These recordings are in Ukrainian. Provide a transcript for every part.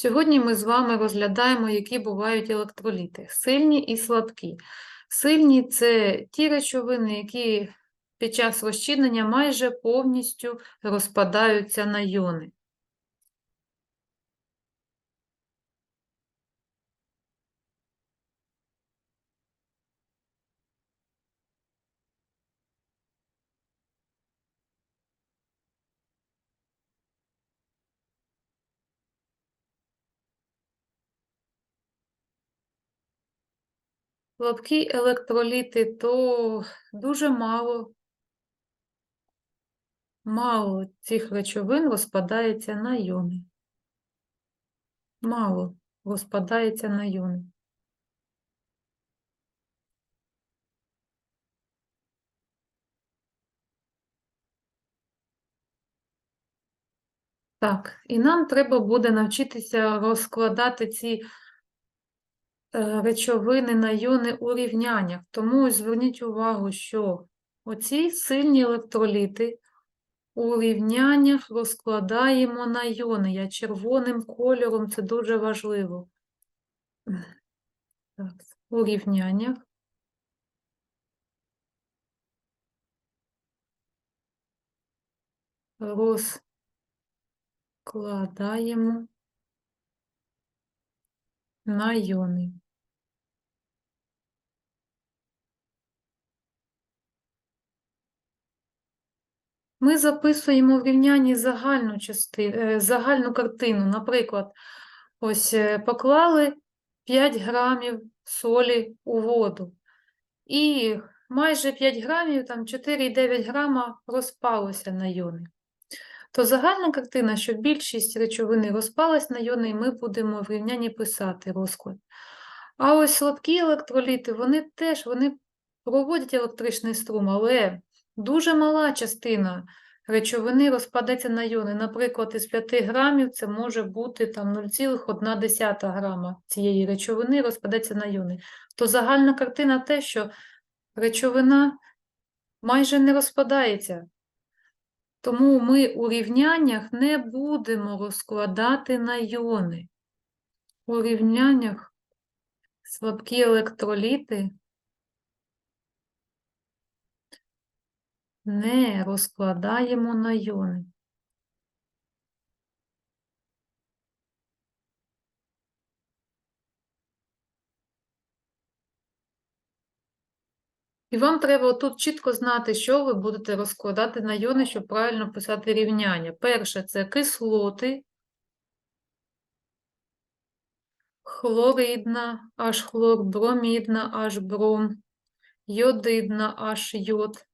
Сьогодні ми з вами розглядаємо, які бувають електроліти сильні і слабкі. Сильні це ті речовини, які під час розчинення майже повністю розпадаються на йони. Слабкі електроліти то дуже мало, мало цих речовин розпадається на йони. Мало розпадається на йони. Так, і нам треба буде навчитися розкладати ці речовини на йони у рівняннях. Тому зверніть увагу, що оці сильні електроліти у рівняннях розкладаємо на йони. Я червоним кольором, це дуже важливо. Так, у рівняннях. Розкладаємо на йони. Ми записуємо в рівнянні загальну частину, загальну картину. Наприклад, ось е, поклали 5 грамів солі у воду. І майже 5 грамів, там 4,9 грама розпалося на йони. То загальна картина, що більшість речовини розпалась на йони, і ми будемо в рівнянні писати розклад. А ось слабкі електроліти, вони теж вони проводять електричний струм, але дуже мала частина речовини розпадеться на йони. Наприклад, із 5 грамів це може бути там 0,1 грама цієї речовини розпадеться на йони. То загальна картина те, що речовина майже не розпадається. Тому ми у рівняннях не будемо розкладати на йони. У рівняннях слабкі електроліти не розкладаємо на йони. І вам треба тут чітко знати, що ви будете розкладати на йони, щоб правильно писати рівняння. Перше це кислоти, хлоридна, аж хлор, бромідна, аж бром, йодидна, аж йод,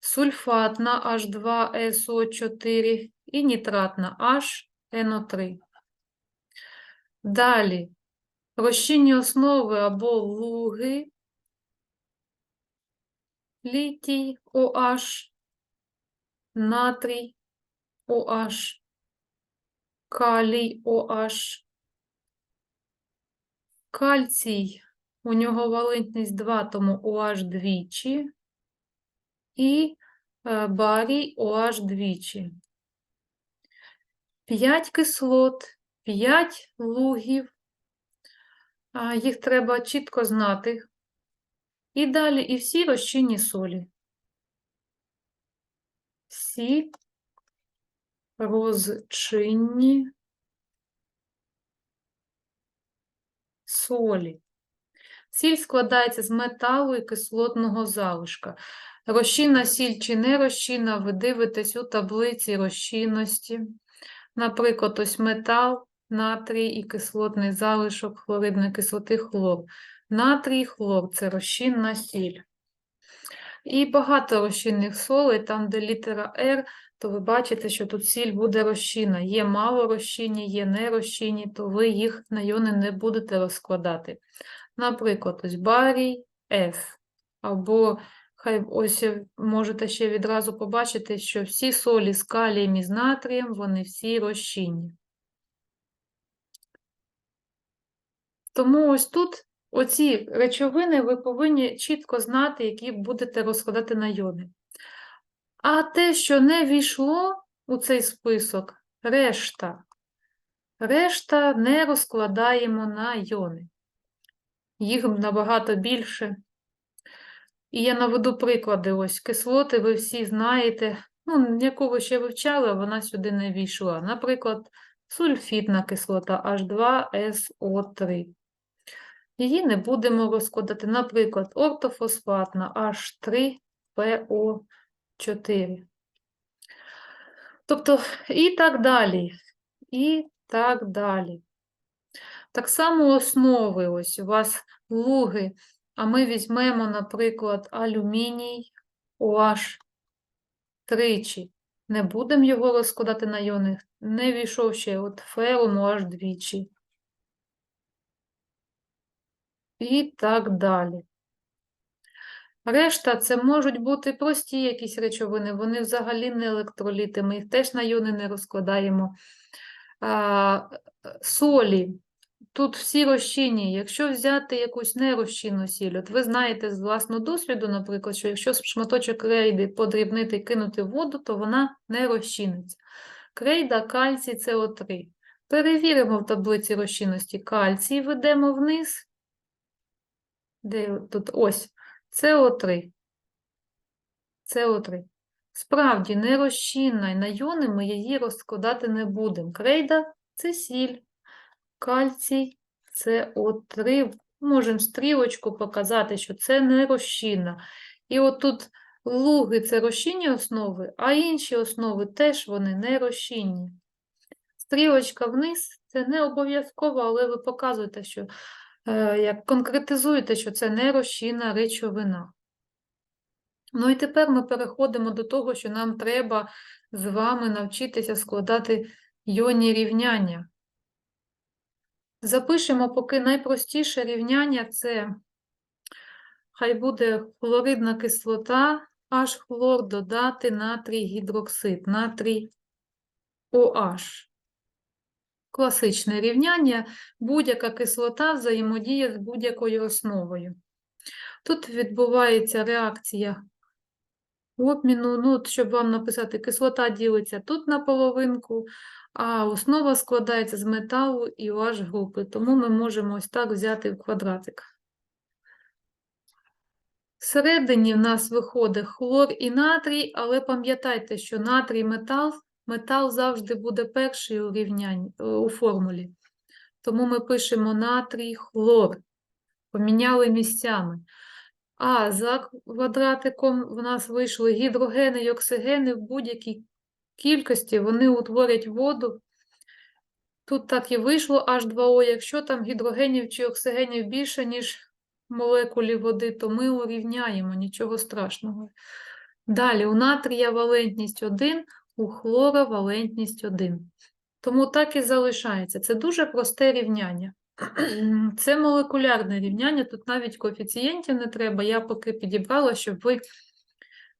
сульфатна H2SO4 і нітратна HNO3. Далі розчинні основи або луги, літій OH, натрій OH, калій OH, кальцій, у нього валентність 2, тому OH двічі, і е, барій OH двічі. 5 кислот, 5 лугів, їх треба чітко знати, і далі і всі розчинні солі. Всі розчинні солі. Сіль складається з металу і кислотного залишка. Розчинна сіль чи не розчинна, ви дивитесь у таблиці розчинності. Наприклад, ось метал, натрій і кислотний залишок хлоридної кислоти хлор. Натрій, хлор це розчинна сіль. І багато розчинних солей, там, де літера R, то ви бачите, що тут сіль буде розчинна. Є мало розчинні, є нерозчинні, то ви їх на йони не будете розкладати. Наприклад, ось барій F. Або хай ось можете ще відразу побачити, що всі солі з калієм і з натрієм, вони всі розчинні. Тому ось тут Оці речовини ви повинні чітко знати, які будете розкладати на йони. А те, що не війшло у цей список, решта Решта не розкладаємо на йони. Їх набагато більше. І я наведу приклади. Ось кислоти, ви всі знаєте, ну, яку ви ще вивчали, вона сюди не війшла. Наприклад, сульфідна кислота H2SO3. Її не будемо розкладати. Наприклад, ортофосфатна H3PO4. Тобто, і так далі. І так далі. Так само основи, ось у вас луги, а ми візьмемо, наприклад, алюміній OH тричі. Не будемо його розкладати на йони, не війшов ще от ферум OH двічі. І так далі. Решта це можуть бути прості якісь речовини, вони взагалі не електроліти, ми їх теж на йони не розкладаємо. А, солі. Тут всі розчинні. Якщо взяти якусь нерозчинну сіль, от ви знаєте з власного досвіду, наприклад, що якщо шматочок крейди подрібнити і кинути в воду, то вона не розчиниться. Крейда, кальцій, СО3. Перевіримо в таблиці розчинності кальцій, ведемо вниз. Де тут ось СО3. СО3. Справді, нерозчинна, і на йони ми її розкладати не будемо. Крейда це сіль, кальцій, СО3. Можемо стрілочку показати, що це не розчинна. І отут луги це розчинні основи, а інші основи теж вони не розчинні. Стрілочка вниз це не обов'язково, але ви показуєте, що як конкретизуєте, що це не розчинна речовина. Ну і тепер ми переходимо до того, що нам треба з вами навчитися складати йонні рівняння. Запишемо поки найпростіше рівняння це хай буде хлоридна кислота, аж хлор додати натрій гідроксид, натрій OH. Класичне рівняння, будь-яка кислота взаємодіє з будь-якою основою. Тут відбувається реакція обміну, ну, щоб вам написати, кислота ділиться тут на половинку, а основа складається з металу і OH групи, тому ми можемо ось так взяти в квадратик. Всередині в нас виходить хлор і натрій, але пам'ятайте, що натрій метал, метал завжди буде перший у рівнянні, е, у формулі. Тому ми пишемо натрій хлор, поміняли місцями. А за квадратиком в нас вийшли гідрогени і оксигени в будь-якій кількості, вони утворять воду. Тут так і вийшло H2O. Якщо там гідрогенів чи оксигенів більше, ніж молекулі води, то ми урівняємо, нічого страшного. Далі, у натрія валентність 1, у хлора валентність 1. Тому так і залишається. Це дуже просте рівняння. Це молекулярне рівняння, тут навіть коефіцієнтів не треба. Я поки підібрала, щоб ви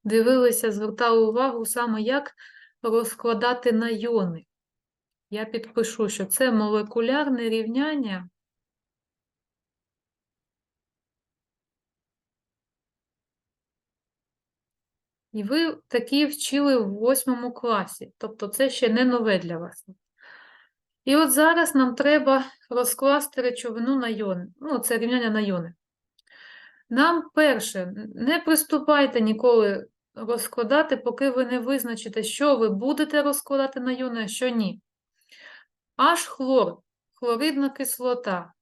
дивилися, звертали увагу саме, як розкладати на йони. Я підпишу, що це молекулярне рівняння. І ви такі вчили в восьмому класі, тобто це ще не нове для вас. І от зараз нам треба розкласти речовину на йони. Ну, це рівняння на йони. Нам перше, не приступайте ніколи розкладати, поки ви не визначите, що ви будете розкладати на йони, а що ні. Аж хлор, хлоридна кислота.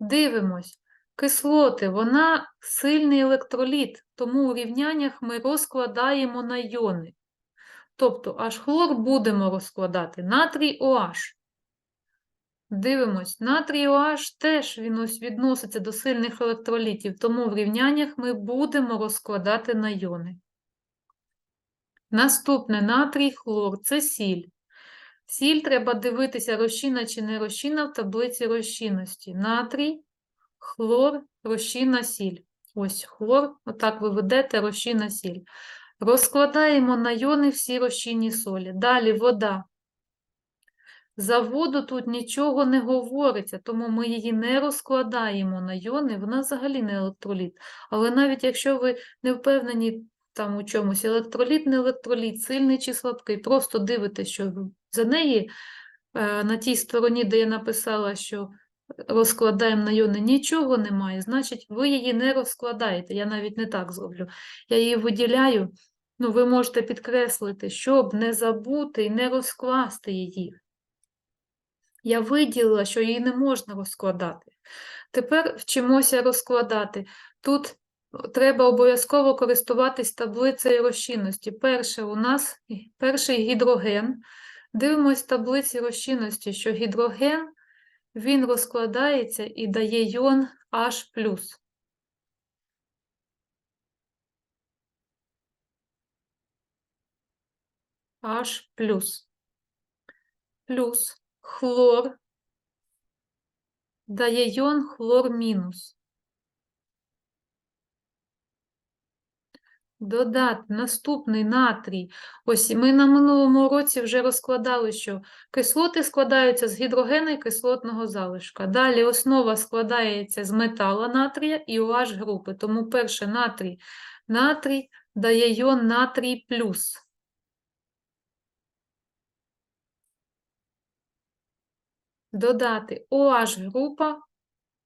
Дивимось. Кислоти, вона сильний електроліт, тому у рівняннях ми розкладаємо на йони. Тобто аж хлор будемо розкладати натрій OH. Дивимось, натрій OH теж він ось відноситься до сильних електролітів, тому в рівняннях ми будемо розкладати на йони. Наступне натрій хлор це сіль. Сіль треба дивитися, розчинна чи не розчинна в таблиці розчинності. Натрій, хлор, розчинна сіль. Ось хлор, отак ви ведете розчинна сіль. Розкладаємо на йони всі розчинні солі. Далі вода. За воду тут нічого не говориться, тому ми її не розкладаємо на йони, вона взагалі не електроліт. Але навіть якщо ви не впевнені там у чомусь, електроліт, не електроліт, сильний чи слабкий, просто дивитесь, що за неї е, на тій стороні, де я написала, що розкладаємо на йони, нічого немає, значить, ви її не розкладаєте. Я навіть не так зроблю. Я її виділяю. Ну, ви можете підкреслити, щоб не забути і не розкласти її. Я виділила, що її не можна розкладати. Тепер вчимося розкладати. Тут треба обов'язково користуватись таблицею розчинності. Перше у нас перший гідроген. Дивимось таблиці розчинності, що гідроген він розкладається і дає йон H+. H+. Плюс хлор дає йон хлор мінус. Додати наступний натрій. Ось ми на минулому році вже розкладали, що кислоти складаються з гідрогена і кислотного залишка. Далі основа складається з метала натрія і OH групи. Тому перше натрій. Натрій дає йон натрій плюс. Додати OH група.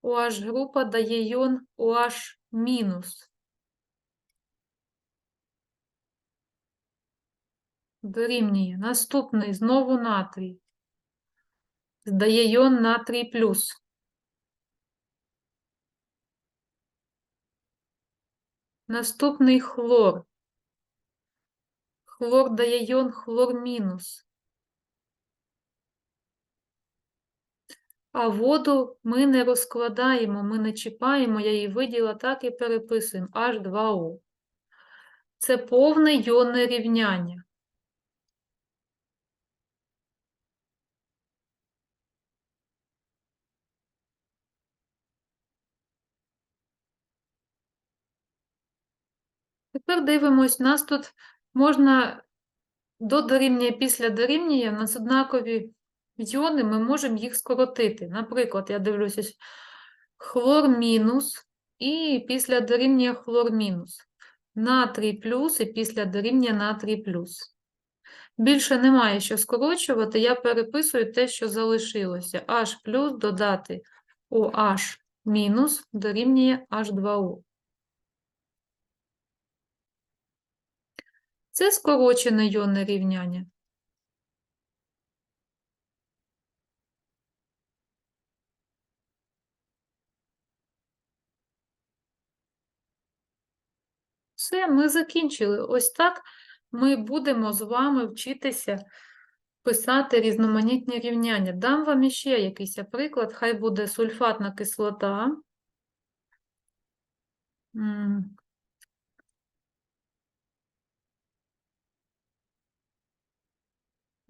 OH група дає йон OH мінус. Дорівнює. Наступний знову натрій. Здає йон натрій плюс. Наступний хлор. Хлор дає йон хлор мінус. А воду ми не розкладаємо, ми не чіпаємо, я її виділа, так і переписуємо H2O. Це повне йонне рівняння. Тепер дивимось, нас тут можна до дорівнює, після дорівнює, у нас однакові йони, ми можемо їх скоротити. Наприклад, я дивлюся, хлор мінус і після дорівнює хлор мінус. Натрій плюс і після дорівнює натрій плюс. Більше немає що скорочувати, я переписую те, що залишилося. H плюс додати OH мінус дорівнює H2O. Це скорочене йонне рівняння. Все, ми закінчили. Ось так ми будемо з вами вчитися писати різноманітні рівняння. Дам вам іще якийсь приклад, хай буде сульфатна кислота.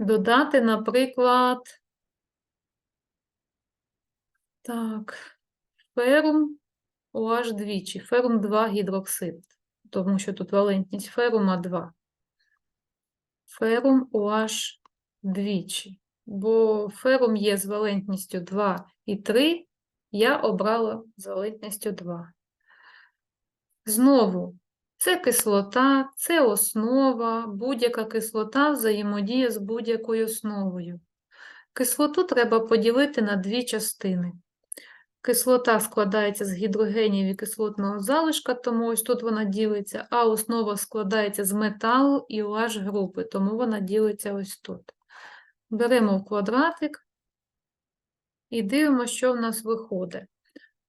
Додати, наприклад, так, ферум OH двічі, ферум 2 гідроксид, тому що тут валентність ферума 2. Ферум OH двічі, бо ферум є з валентністю 2 і 3, я обрала з валентністю 2. Знову це кислота, це основа, будь-яка кислота взаємодіє з будь-якою основою. Кислоту треба поділити на дві частини. Кислота складається з гідрогенів і кислотного залишка, тому ось тут вона ділиться, а основа складається з металу і OH групи, тому вона ділиться ось тут. Беремо в квадратик і дивимося, що в нас виходить.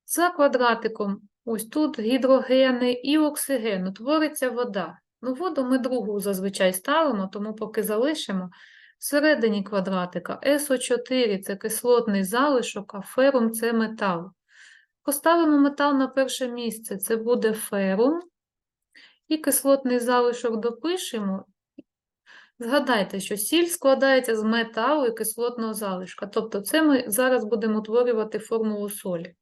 За квадратиком Ось тут гідрогени і оксиген, утвориться вода. Ну, воду ми другу зазвичай ставимо, тому поки залишимо. Всередині квадратика СО4 це кислотний залишок, а ферум це метал. Поставимо метал на перше місце, це буде ферум. І кислотний залишок допишемо. Згадайте, що сіль складається з металу і кислотного залишка. Тобто, це ми зараз будемо утворювати формулу солі.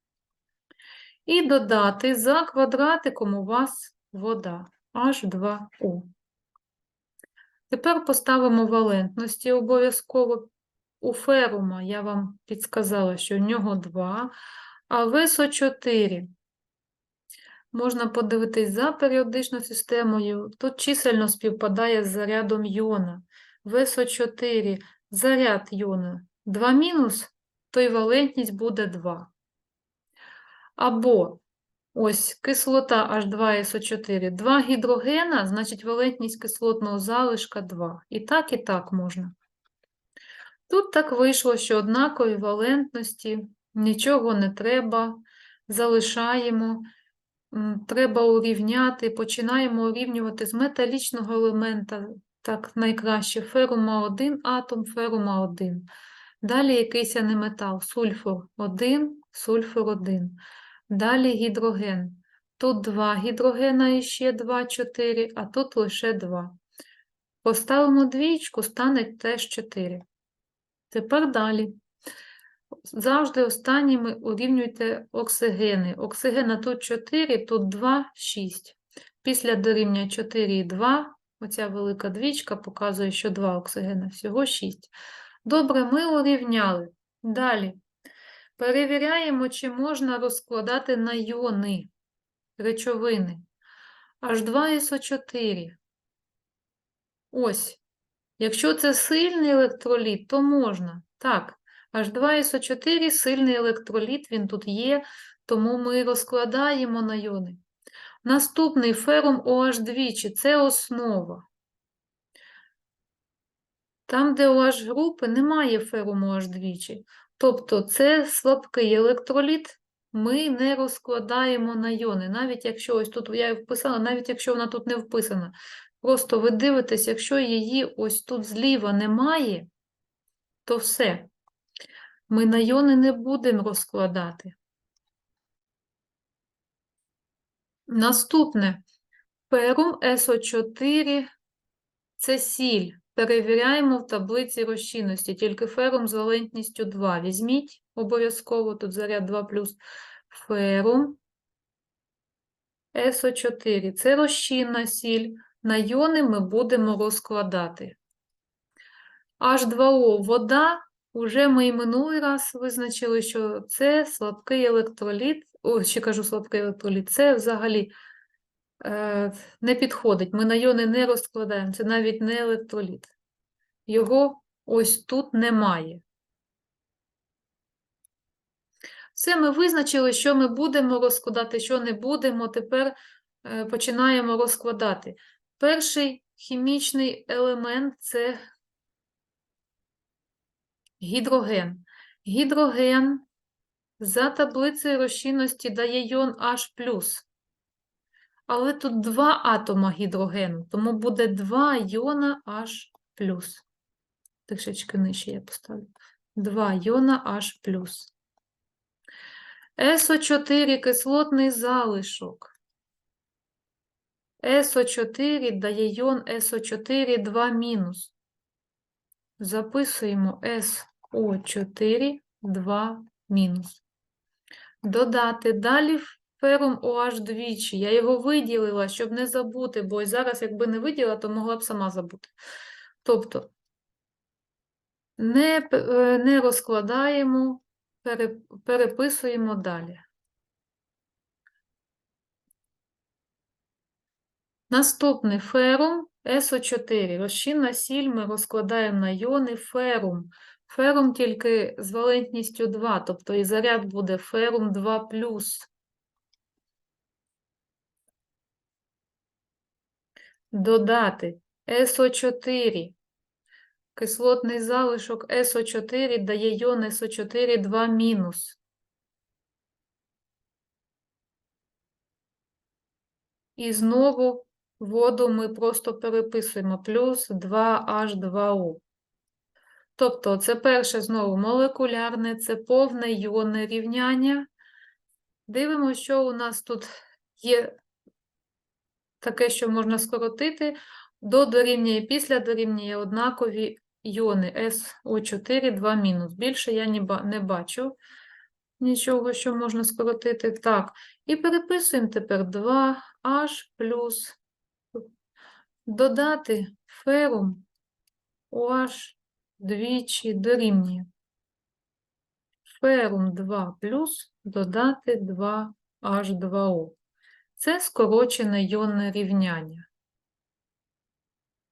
І додати за квадратиком у вас вода H2O. Тепер поставимо валентності обов'язково. У ферума я вам підсказала, що у нього 2, а в СО4 можна подивитись за періодичною системою. Тут чисельно співпадає з зарядом йона. В СО4 заряд йона 2 мінус, то і валентність буде 2. Або ось кислота H2SO4, 2 гідрогена, значить валентність кислотного залишка 2. І так, і так можна. Тут так вийшло, що однакові валентності, нічого не треба, залишаємо. Треба урівняти, починаємо урівнювати з металічного елемента, так найкраще, ферума 1 атом, ферума 1. Далі якийсь неметал, сульфур 1, сульфур 1. Далі гідроген. Тут 2 гідрогена і ще 2, 4, а тут лише 2. Поставимо двічку, стане теж 4. Тепер далі. Завжди останніми урівнюйте оксигени. Оксигена тут 4, тут 2, 6. Після дорівнює 4 і 2, оця велика двічка показує, що 2 оксигена, всього 6. Добре, ми урівняли. Далі. Перевіряємо, чи можна розкладати на йони речовини. H2SO4. Ось. Якщо це сильний електроліт, то можна. Так, H2SO4 сильний електроліт, він тут є, тому ми розкладаємо на йони. Наступний ферум OH2, це основа. Там, де OH групи, немає феруму OH2. Тобто це слабкий електроліт, ми не розкладаємо на йони. Навіть якщо ось тут я вписала, навіть якщо вона тут не вписана. Просто ви дивитесь, якщо її ось тут зліва немає, то все. Ми на йони не будемо розкладати. Наступне. Перум СО4 це сіль. Перевіряємо в таблиці розчинності. Тільки ферум з валентністю 2. Візьміть обов'язково, тут заряд 2 плюс Ферум СО4. Це розчинна сіль. На йони ми будемо розкладати. H2O вода. Уже ми і минулий раз визначили, що це слабкий електроліт. О, ще кажу слабкий електроліт. Це взагалі не підходить. Ми на йони не розкладаємо. Це навіть не електроліт. Його ось тут немає. Все, ми визначили, що ми будемо розкладати, що не будемо. Тепер е, починаємо розкладати. Перший хімічний елемент це гідроген. Гідроген за таблицею розчинності дає йон H+. Але тут два атома гідрогену, тому буде два йона H+. Трішечки нижче я поставлю. Два йона H+. СО4 кислотний залишок. СО4 дає йон СО4 2 мінус. Записуємо СО4 2 мінус. Додати далі ферум OH двічі. Я його виділила, щоб не забути, бо зараз, якби не виділила, то могла б сама забути. Тобто, не, е, не розкладаємо, пере, переписуємо далі. Наступний ферум СО4. Розчинна сіль ми розкладаємо на йони ферум. Ферум тільки з валентністю 2, тобто і заряд буде ферум 2 Додати СО4. Кислотний залишок СО4 дає йон СО4 2 мінус. І знову воду ми просто переписуємо плюс 2H2O. Тобто, це перше знову молекулярне, це повне йонне рівняння. Дивимося, що у нас тут є таке, що можна скоротити. До дорівнює після дорівнює однакові йони СО4 2 мінус. Більше я не бачу нічого, що можна скоротити. Так, і переписуємо тепер 2H плюс додати ферум OH двічі дорівнює. Ферум 2 плюс додати 2H2O. Це скорочене йонне рівняння.